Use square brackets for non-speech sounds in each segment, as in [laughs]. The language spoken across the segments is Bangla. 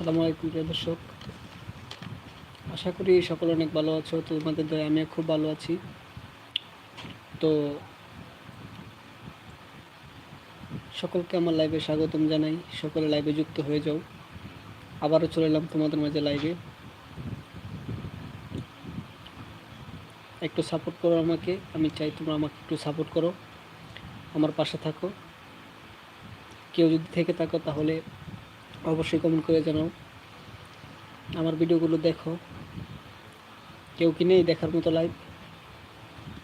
আসসালামু আলাইকুম প্রিয় দর্শক। আশা করি সকলে অনেক ভালো আছো তোমাদের দয়া আমি খুব ভালো আছি। তো সকলকে আমার লাইভে স্বাগতম জানাই। সকলে লাইভে যুক্ত হয়ে যাও। আবারও চলে এলাম তোমাদের মাঝে লাইভে একটু সাপোর্ট করো আমাকে, আমি চাই তোমরা আমাকে একটু সাপোর্ট করো। আমার পাশে থাকো। কেউ যদি থেকে থাকো তাহলে অবশ্যই কমেন্ট করে জানাও। আমার ভিডিওগুলো দেখো। কেউ কি নেই দেখার মতো লাইভ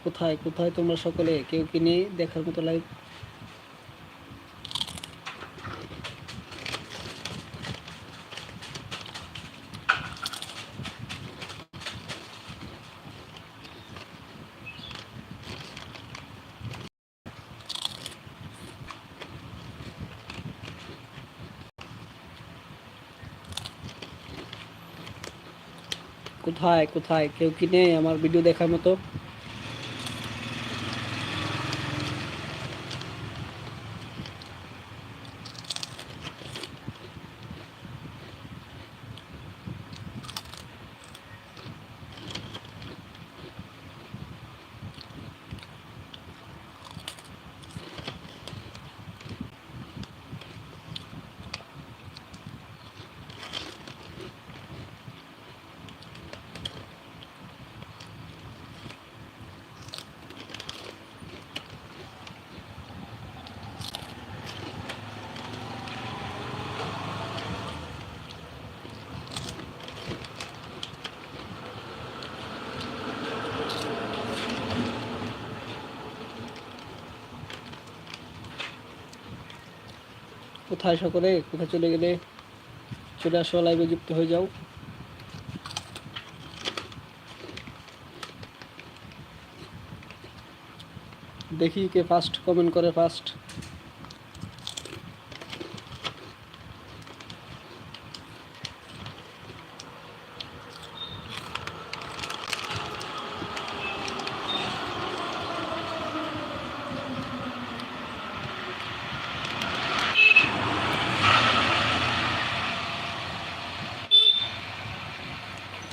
কোথায় কোথায় তোমরা সকলে? কেউ কি নেই দেখার মতো লাইভ কোথায় কোথায়? কেউ কি নেই? আমার ভিডিও দেখার মতো? কোথায় সকলে, কোথায় চলে গেলে চলে আসো লাইভে যুক্ত হয়ে যাও। দেখি কে ফার্স্ট কমেন্ট করে ফার্স্ট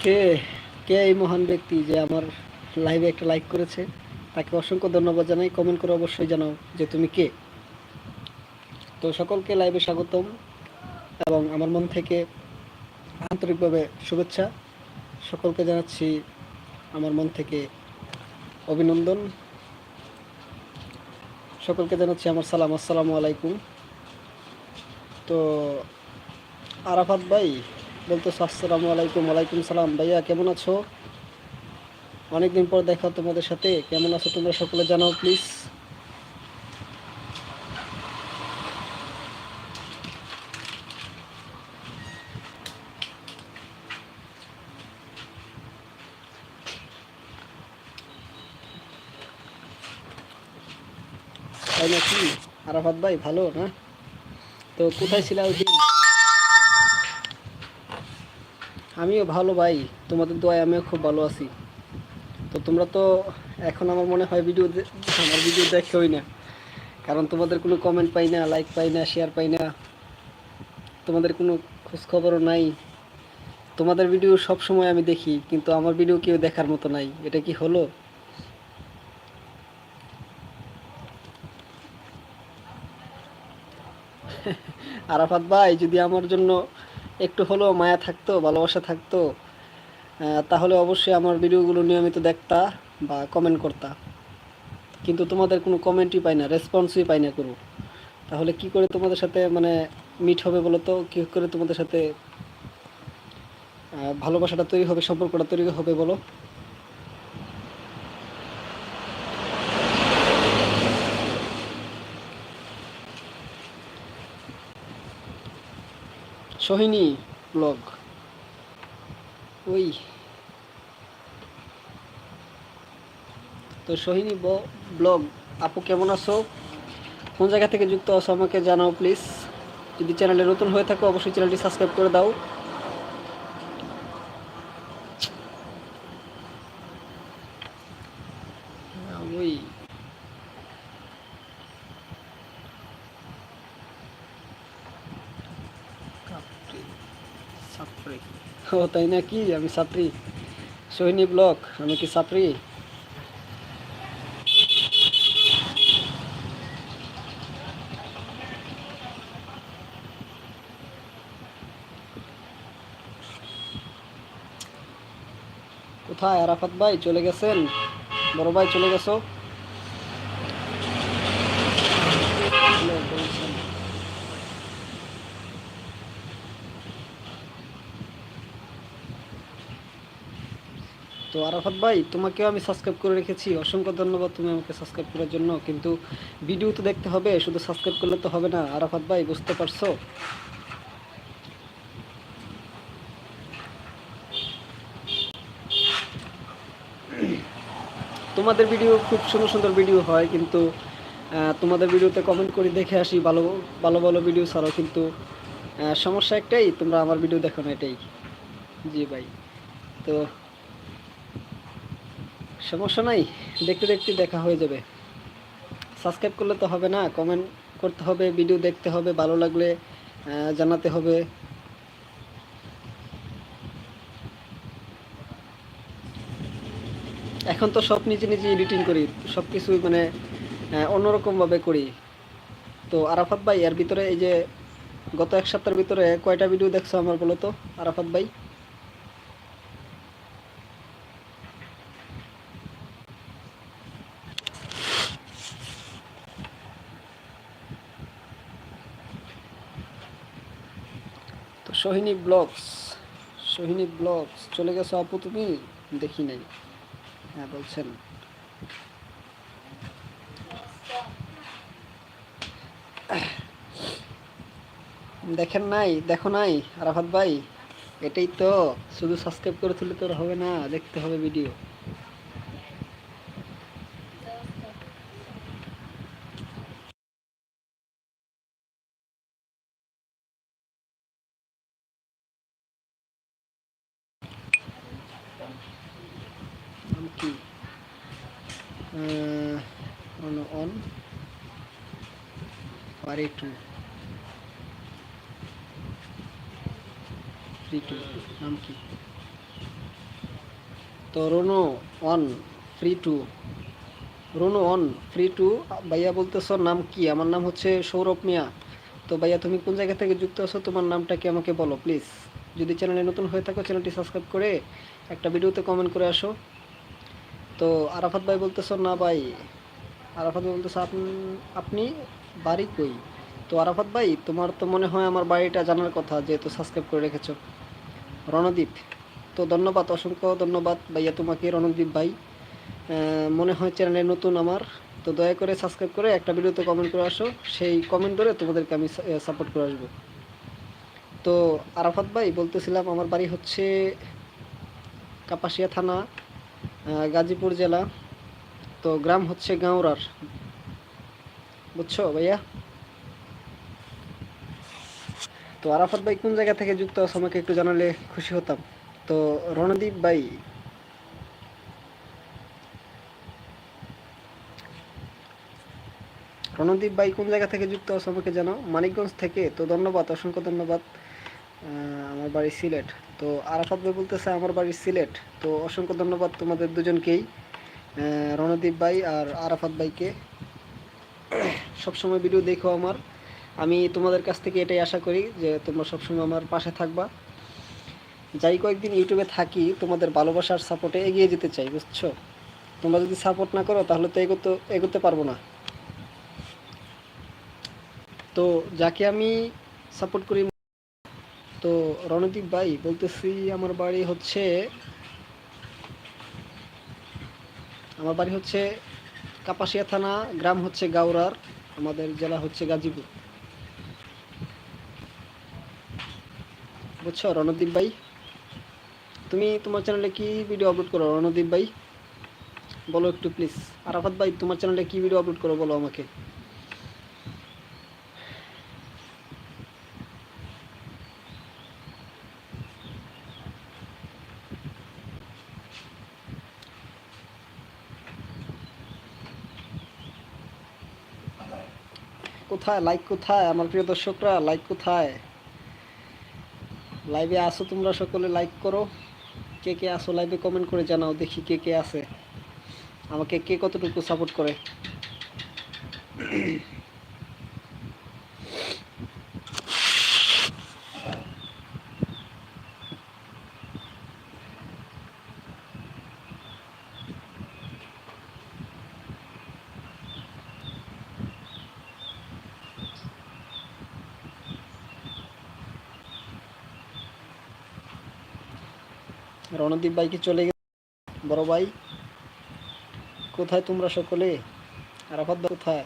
কে কে এই মহান ব্যক্তি যে আমার লাইভে একটা লাইক করেছে? তাকে অসংখ্য ধন্যবাদ জানাই। কমেন্ট করে অবশ্যই জানাও যে তুমি কে। তো সকলকে লাইভে স্বাগতম এবং আমার মন থেকে আন্তরিকভাবে শুভেচ্ছা। সকলকে জানাচ্ছি আমার মন থেকে অভিনন্দন। সকলকে জানাচ্ছি আমার সালাম। আসসালামু আলাইকুম। তো আরাফাত ভাই বলতো, আসসালামু আলাইকুম, ওয়ালাইকুম সালাম। ভাইয়া, কেমন আছো? অনেকদিন পর দেখা তোমাদের সাথে। কেমন আছো তোমরা সকলে জানাও, প্লিজ। তাই নাকি? আরাফাত ভাই, ভালো না? তো কোথায় ছিল ওই দিন? আমিও ভালো ভাই, তোমাদের দোয়ায় আমিও খুব ভালো আছি। তো তোমরা তো এখন আমার মনে হয় ভিডিও আমার ভিডিও দেখোই না। কারণ তোমাদের কোনো কমেন্ট পাই না লাইক পাই না শেয়ার পাই না। তোমাদের কোনো খোঁজখবরও নাই। তোমাদের ভিডিও সব সময় আমি দেখি, কিন্তু আমার ভিডিও কেউ দেখার মতো নাই। এটা কি হলো? [laughs] আরাফাত ভাই, যদি আমার জন্য একটু হলেও মায়া থাকতো, ভালোবাসা থাকতো তাহলে অবশ্যই আমার ভিডিওগুলো নিয়মিত দেখতা বা কমেন্ট করতা। কিন্তু তোমাদের কোনো কমেন্টই পাই না রেসপন্সই পাই না করু তাহলে কি করে তোমাদের সাথে মানে মিট হবে বলো তো? কী করে তোমাদের সাথে ভালোবাসাটা তৈরি হবে, সম্পর্কটা তৈরি হবে বলো? সোহিনী ব্লগ। ওই। তো সোহিনী ব্লগ, আপু কেমন আছো? কোন জায়গা থেকে যুক্ত আছো আমাকে জানাও প্লিজ যদি চ্যানেলে নতুন হয়ে থাকো, অবশ্যই চ্যানেলটি সাবস্ক্রাইব করে দাও। তাই না কি আমি ছাত্রী সোহিনী ব্লক আমি কি ছাত্রী কোথায় আরাফাত ভাই চলে গেছেন বড় ভাই চলে গেছো চলে বলছেন। তো আরাফাত ভাই, তোমাকেও আমি সাবস্ক্রাইব করে রেখেছি। অসংখ্য ধন্যবাদ তুমি আমাকে সাবস্ক্রাইব করার জন্য। কিন্তু ভিডিও তো দেখতে হবে, শুধু সাবস্ক্রাইব করলে তো হবে না। আরাফাত ভাই, বুঝতে পারছ? তোমাদের ভিডিও খুব সুন্দর সুন্দর ভিডিও হয়, কিন্তু তোমাদের ভিডিওতে কমেন্ট করে দেখে আসি, ভালো ভালো ভালো ভিডিও ছাড়াও। কিন্তু সমস্যা একটাই, তোমরা আমার ভিডিও দেখো না এটাই। জি ভাই। তো সমস্যা নাই, দেখতে দেখতে দেখা হয়ে যাবে। সাবস্ক্রাইব করলে তো হবে না কমেন্ট করতে হবে ভিডিও দেখতে হবে, ভালো লাগলে জানাতে হবে। এখন তো সব নিজে নিজে এডিটিং করি, সব কিছু মানে অন্যরকমভাবে করি। তো আরাফাত ভাই, এর ভিতরে এই যে গত এক সপ্তাহের ভিতরে কয়টা ভিডিও দেখছ আমার বলো তো, আরাফাত ভাই? Sohini blogs Sohini blogs. চলে গেছো আপু তুমি? দেখি নাই। হ্যাঁ বলছেন। দেখেন নাই, দেখো নাই, আরাফাত ভাই। এটাই তো, শুধু সাবস্ক্রাইব করে তুলে তোর হবে না, দেখতে হবে ভিডিও নাম কি অন অন পারে টু ফ্রি নাম কি? তো রোনো অন ফ্রি টু রোনো অন ফ্রি টু ভাইয়া বলতেছো নাম কি? আমার নাম হচ্ছে সৌরভ মিয়া। তো ভাইয়া, তুমি কোন জায়গা থেকে যুক্ত আছো? তোমার নামটা কি আমাকে বলো, প্লিজ। যদি চ্যানেলে নতুন হয়ে থাকো, চ্যানেলটি সাবস্ক্রাইব করে একটা ভিডিওতে কমেন্ট করে আসো। তো আরাফাত ভাই বলতেছো, না ভাই। আরাফাত ভাই বলতেছো, আপনি আপনি বাড়ি কই? তো আরাফাত ভাই, তোমার তো মনে হয় আমার বাড়িটা জানার কথা যেহেতু সাবস্ক্রাইব করে রেখেছো। রণদীপ, তো ধন্যবাদ, অসংখ্য ধন্যবাদ ভাইয়া তোমাকে, রণদীপ ভাই। মনে হয় চ্যানেলে নতুন আমার। তো দয়া করে সাবস্ক্রাইব করে একটা ভিডিওতে কমেন্ট করে আসো। সেই কমেন্ট ধরে তোমাদেরকে আমি সাপোর্ট করে আসব। তো আরাফাত ভাই, বলতেছিলাম আমার বাড়ি হচ্ছে কাপাসিয়া থানা গাজীপুর জেলা। তো গ্রাম হচ্ছে গাঁওরার। বুঝছ ভাইয়া? তো আরাফাত ভাই কোন জায়গা থেকে যুক্ত আছে আমাকে একটু জানালে খুশি হতাম। তো রণদীপ ভাই। রণদীপ ভাই কোন জায়গা থেকে যুক্ত আছে আমাকে জানাও। মানিকগঞ্জ থেকে। তো ধন্যবাদ, অসংখ্য ধন্যবাদ। আমার বাড়ি সিলেট। তো আরাফাত ভাই বলতেছে আমার বাড়ি সিলেট। তো অসংখ্য ধন্যবাদ তোমাদের দুজনকেই। রণদীপ ভাই আর আরাফাত ভাইকে। সবসময় ভিডিও দেখো আমার। আমি তোমাদের কাছ থেকে এটাই আশা করি যে তোমরা সবসময় আমার পাশে থাকবা। যাই কয়েকদিন ইউটিউবে থাকি, তোমাদের ভালোবাসার সাপোর্টে এগিয়ে যেতে চাই, বুঝছ? তোমরা যদি সাপোর্ট না করো, তাহলে তো এগোতে এগোতে পারব না। তো যাকে আমি সাপোর্ট করি, তো রণদীপ ভাই বলতেছি, আমার বাড়ি হচ্ছে, আমার বাড়ি হচ্ছে কাপাসিয়া থানা, গ্রাম হচ্ছে গাউরার আমাদের জেলা হচ্ছে গাজীপুর। বুঝছ, রণদীপ ভাই? তুমি তোমার চ্যানেলে কি ভিডিও আপলোড করো, রণদীপ ভাই? বলো একটু প্লিজ আরাফাত ভাই, তোমার চ্যানেলে কি ভিডিও আপলোড করো, বলো আমাকে। কোথায়? লাইক কোথায়? আমার প্রিয় দর্শকরা লাইক কোথায়? লাইভে আসো তোমরা সকলে লাইক করো। কে কে আসো লাইভে কমেন্ট করে জানাও, দেখি কে কে আছে। আমাকে কে কতটুকু সাপোর্ট করে? রণদীপ বাইকে চলে গেছে বড় ভাই কোথায় তোমরা সকলে? আরাফাত কোথায়?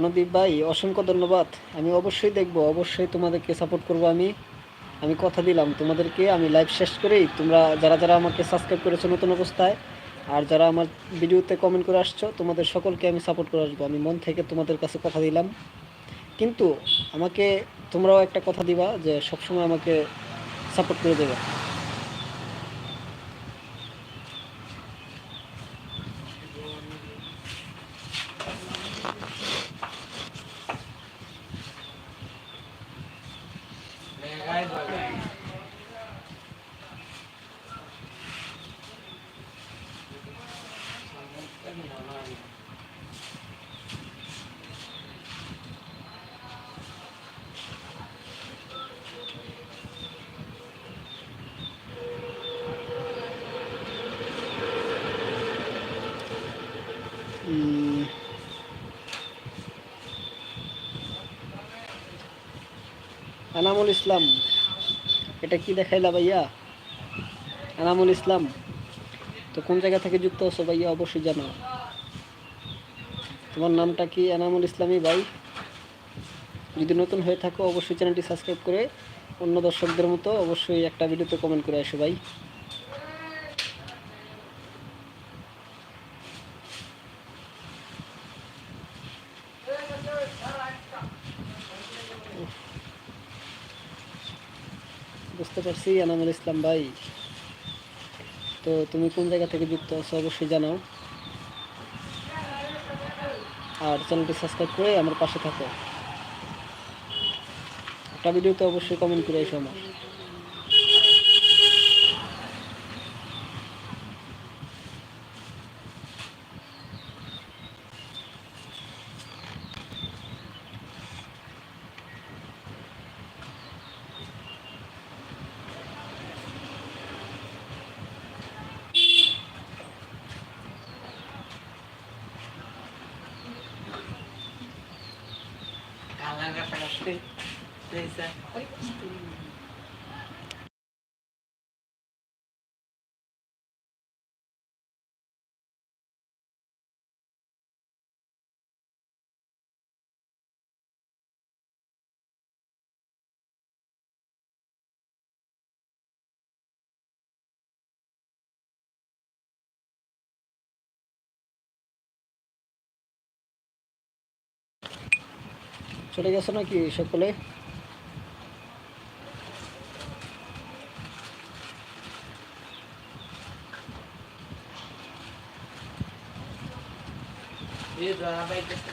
রণদীপ ভাই, অসংখ্য ধন্যবাদ। আমি অবশ্যই দেখব, অবশ্যই তোমাদেরকে সাপোর্ট করব আমি। আমি কথা দিলাম, তোমাদেরকে আমি লাইভ শেষ করেই তোমরা যারা যারা আমাকে সাবস্ক্রাইব করেছ নতুন অবস্থায়, আর যারা আমার ভিডিওতে কমেন্ট করে আসছো, তোমাদের সকলকে আমি সাপোর্ট করে আসব। আমি মন থেকে তোমাদের কাছে কথা দিলাম। কিন্তু আমাকে তোমরাও একটা কথা দিবা যে সবসময় আমাকে সাপোর্ট করে দেবে। ইসলাম। এটা কি দেখাইলা ভাইয়া? এনামুল ইসলাম। তো কোন জায়গা থেকে যুক্ত আছো ভাইয়া? অবশ্যই জানো। তোমার নামটা কি? এনামুল ইসলামই ভাই। যদি নতুন হয়ে থাকো, অবশ্যই চ্যানেলটি সাবস্ক্রাইব করে অন্য দর্শকদের মতো অবশ্যই একটা ভিডিওতে কমেন্ট করে আসো ভাই। পারছি এনামুল ইসলাম ভাই। তো তুমি কোন জায়গা থেকে যুক্ত আছো অবশ্যই জানাও। আর চ্যানেলটি সাবস্ক্রাইব করে আমার পাশে থাকো। একটা ভিডিওতে অবশ্যই কমেন্ট করে এসো আমার। চলে গেছে নাকি সকলে এই দাদা itu?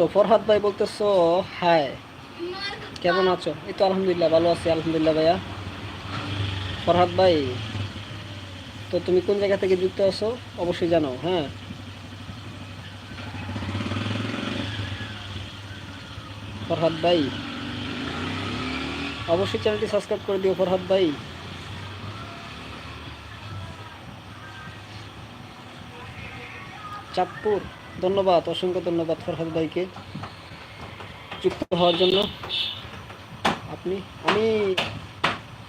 তো ফরহাদ ভাই বলতেছো হাই কেমন আছো? এই তো আলহামদুলিল্লাহ, ভালো আছি, আলহামদুলিল্লাহ ভাইয়া। ফরহাদ ভাই, তো তুমি কোন জায়গা থেকে যুক্ত আছো? অবশ্যই জানাও হ্যাঁ। ফরহাদ ভাই, অবশ্যই চ্যানেলটি সাবস্ক্রাইব করে দিও ফরহাদ ভাই। চাঁদপুর। ধন্যবাদ, অসংখ্য ধন্যবাদ ফরহাদ ভাইকে যুক্ত হওয়ার জন্য। আপনি, আমি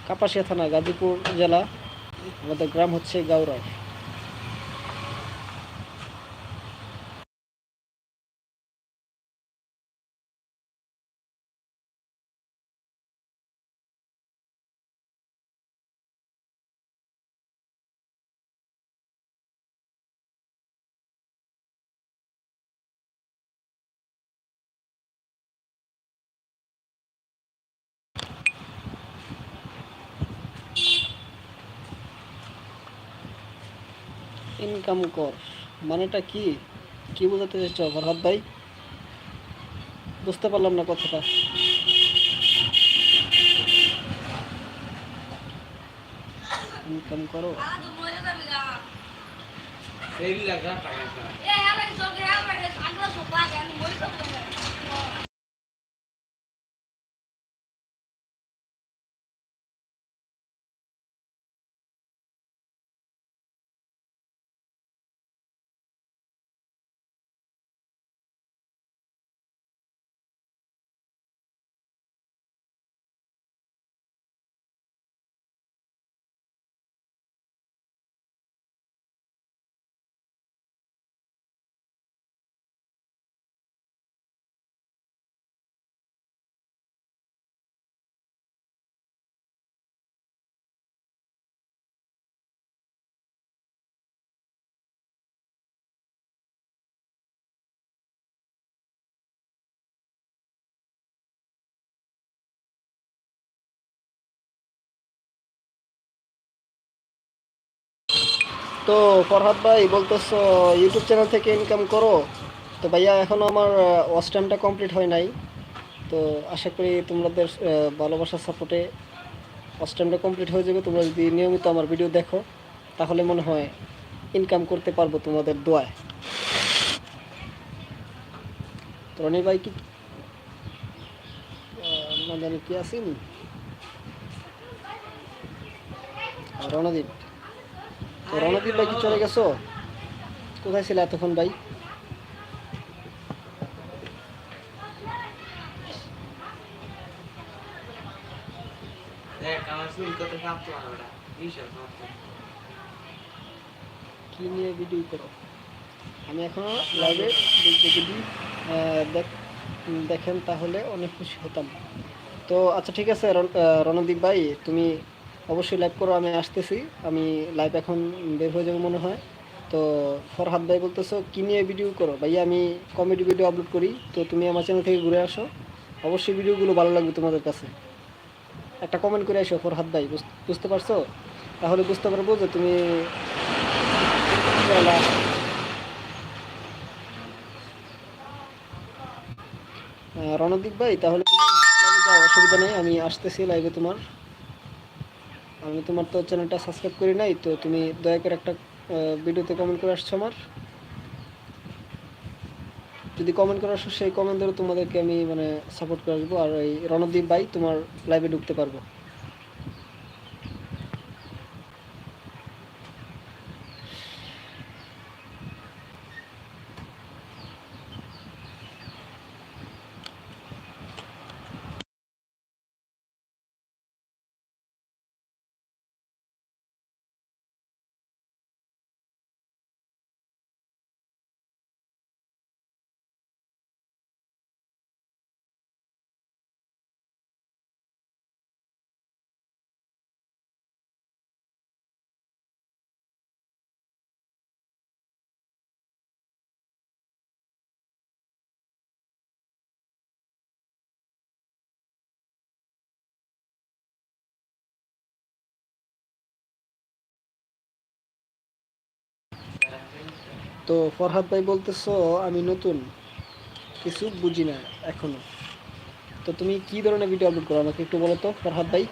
কাপাসিয়া থানা গাজীপুর জেলা, আমাদের গ্রাম হচ্ছে গাউরায় ইনকাম কর। মানেটা কি? কি বোঝাতে চাইছ ফরহাদ ভাই? বুঝতে পারলাম না কথাটা। ইনকাম করো। সেই লাগা টাকা। তো ফরহাদ ভাই বলতেছো ইউটিউব চ্যানেল থেকে ইনকাম করো। তো ভাইয়া এখনও আমার টাইমটা কমপ্লিট হয় নাই। তো আশা করি তোমাদের ভালোবাসার সাপোর্টে টাইমটা কমপ্লিট হয়ে যাবে। তোমরা যদি নিয়মিত আমার ভিডিও দেখো, তাহলে মনে হয় ইনকাম করতে পারব তোমাদের দোয়ায়। তো রনি ভাই কি জানি কি আছেন রণদীপ। রণদীপ ভাই কি চলে গেছো? কোথায় ছিল এতক্ষণ ভাই? কি নিয়ে ভিডিও করো? আমি এখনও লাইভে যদি দেখ- দেখেন তাহলে অনেক খুশি হতাম। তো আচ্ছা ঠিক আছে রণ- রণদীপ ভাই তুমি অবশ্যই লাইভ করো, আমি আসতেছি। আমি লাইভ এখন বের হয়ে যাব মনে হয়। তো ফরহাদ ভাই বলতেছো, কি নিয়ে ভিডিও করো? ভাইয়া, আমি কমেডি ভিডিও আপলোড করি। তো তুমি আমার চ্যানেল থেকে ঘুরে আসো। অবশ্যই ভিডিওগুলো ভালো লাগবে তোমাদের কাছে। একটা কমেন্ট করে আসো, ফরহাদ ভাই, বুঝ- বুঝতে পারছ? তাহলে বুঝতে পারব যে তুমি। রণদীপ ভাই, তাহলে অসুবিধা নেই, আমি আসতেছি লাইভে তোমার। আমি তোমার তো চ্যানেলটা সাবস্ক্রাইব করি নাই, তো তুমি দয়া করে একটা ভিডিওতে কমেন্ট করে আসছো আমার। যদি কমেন্ট করে আসো, সেই কমেন্ট ধরে তোমাদেরকে আমি মানে সাপোর্ট করে আসব, আর এই রণদীপ ভাই তোমার লাইভে ঢুকতে পারব। তো ফরহাদ ভাই বলতেছো, আমি নতুন, কিছু বুঝি না এখনও। তো তুমি কি ধরনের ভিডিও আপলোড করো? আমাকে একটু বলো তো, ফরহাদ ভাই।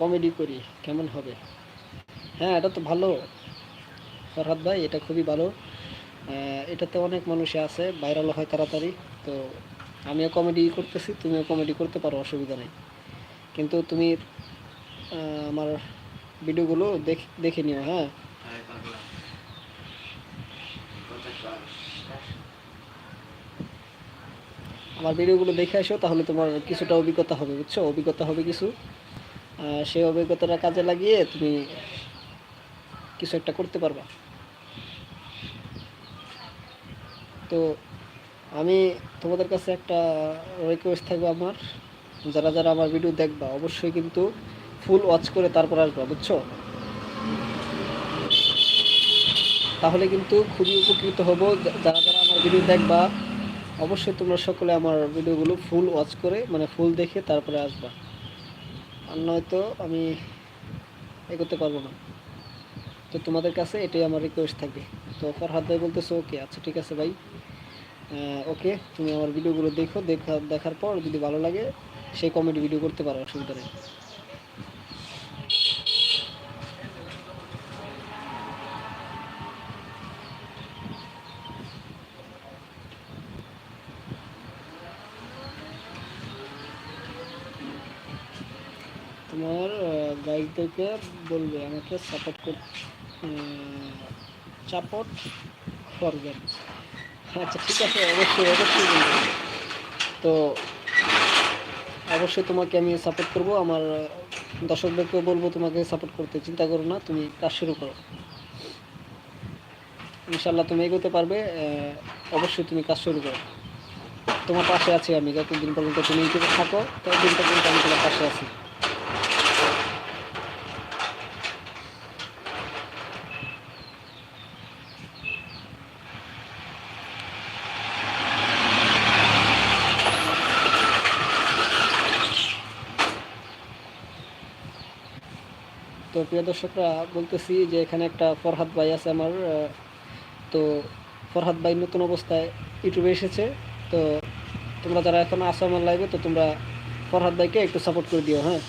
কমেডি করি, কেমন হবে? হ্যাঁ এটা তো ভালো। ফরহাদ ভাই, এটা খুবই ভালো। এটাতে অনেক মানুষই আছে, ভাইরাল হয় তাড়াতাড়ি। তো আমিও কমেডি করতেছি, তুমিও কমেডি করতে পারো, অসুবিধা নেই। কিন্তু তুমি আমার ভিডিওগুলো দেখ নিও হ্যাঁ? আমার ভিডিওগুলো দেখে আসো, তাহলে তোমার কিছুটা অভিজ্ঞতা হবে, বুঝছ? অভিজ্ঞতা হবে কিছু। সেই অভিজ্ঞতাটা কাজে লাগিয়ে তুমি কিছু একটা করতে পারবা। তো আমি তোমাদের কাছে একটা রিকোয়েস্ট থাকবে আমার। যারা যারা আমার ভিডিও দেখবা, অবশ্যই কিন্তু ফুল ওয়াচ করে তারপর আসবা, বুঝছ? তাহলে কিন্তু খুবই উপকৃত হব। যারা যারা আমার ভিডিও দেখবা, অবশ্যই তোমরা সকলে আমার ভিডিওগুলো ফুল ওয়াচ করে মানে ফুল দেখে তারপরে আসবা। আর নয়তো আমি এগোতে পারব না। তো তোমাদের কাছে এটাই আমার রিকোয়েস্ট থাকবে। তো ফরহাদ ভাই বলতেছো ওকে আচ্ছা ঠিক আছে ভাই। ওকে তুমি আমার ভিডিওগুলো দেখো, দেখা, দেখার পর যদি ভালো লাগে, সেই কমেডি ভিডিও করতে পারো, অসুবিধা নেই তোমার গাইডদেরকে বলবে, আমাকে সাপোর্ট কর সাপোর্ট করবেন আচ্ছা ঠিক আছে, অবশ্যই অবশ্যই তো অবশ্যই তোমাকে আমি সাপোর্ট করব। আমার দর্শকদেরকেও বলব, তোমাকে সাপোর্ট করতে চিন্তা করো না, তুমি কাজ শুরু করো। ইনশাল্লাহ তুমি এগোতে পারবে অবশ্যই তুমি কাজ শুরু করো। তোমার পাশে আছি আমি, যতদিন পর্যন্ত তুমি ইউটিউবে থাকো, ততদিন পর্যন্ত আমি তোমার পাশে আছি। প্রিয় দর্শকরা, বলতেছি যে এখানে একটা ফরহাদ ভাই আছে আমার তো ফরহাদ ভাই নতুন অবস্থায় ইউটিউবে এসেছে, তো তোমরা যারা এখন আসো আমার লাইভে তো তোমরা ফরহাদ ভাইকে একটু সাপোর্ট করে দিও হ্যাঁ?